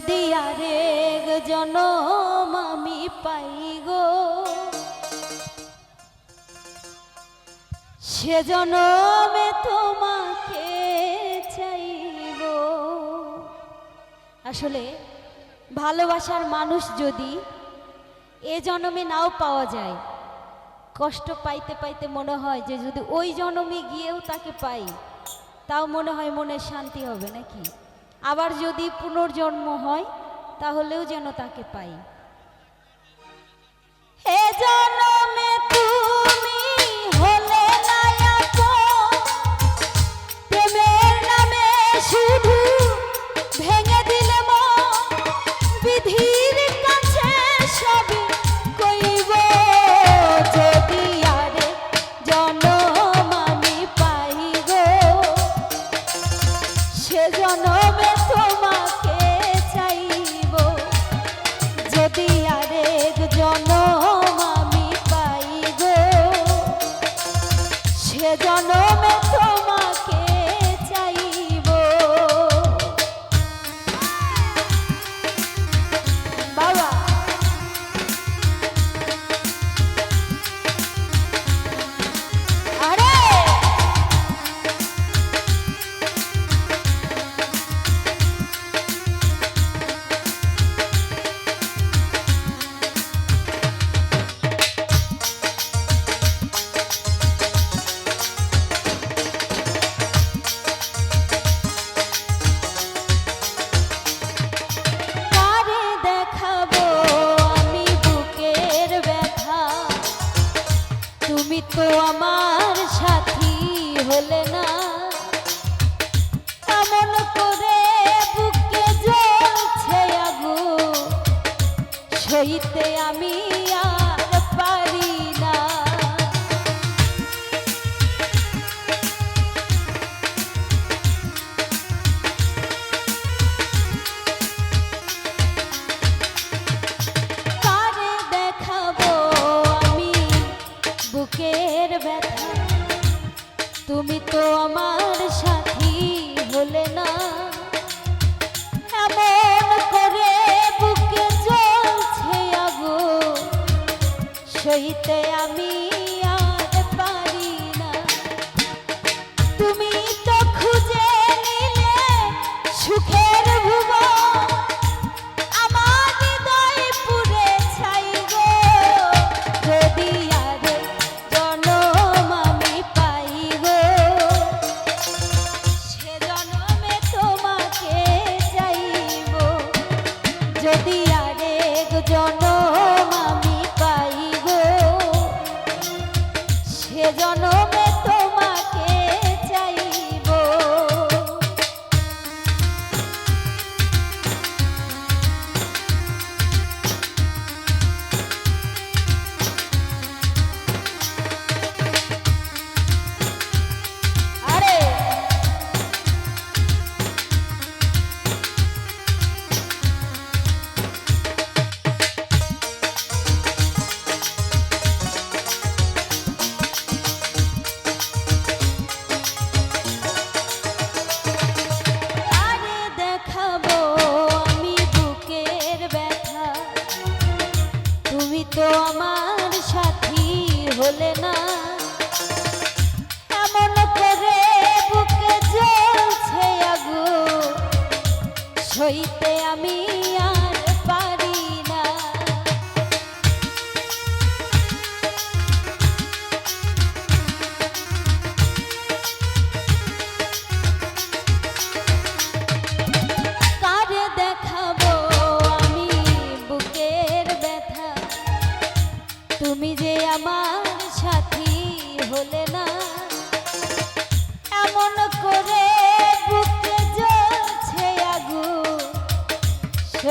যদি আরেক জনম আমি পাই গো। সে জনমে তোমাকে চাইব আসলে ভালোবাসার মানুষ যদি এ জন্মে নাও পাওয়া যায়, কষ্ট পাইতে পাইতে মনে হয় যে যদি ওই জন্মে গিয়েও তাকে পাই, তাও মনে হয় মনে শান্তি হবে নাকি? আবার যদি পুনর্জন্ম হয় তাহলেও যেন তাকে পাই। তো আমার yo no me তোমার সাথী হলে না। এমন করে বুকে চলছে আগু সইতে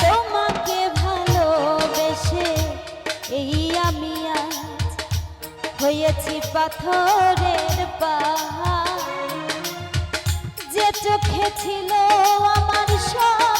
তোমাকে ভালোবেসে এই আমি হয়েছি পাথরের পাহাড়। যে চোখে ছিল আমার সব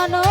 I know.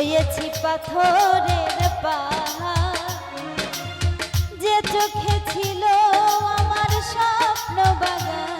রয়েছি পাথরের পাহাড়। যে চোখে ছিল আমার স্বপ্ন বাগান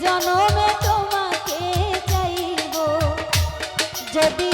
जन्मे तुम्हें चाहब। जदि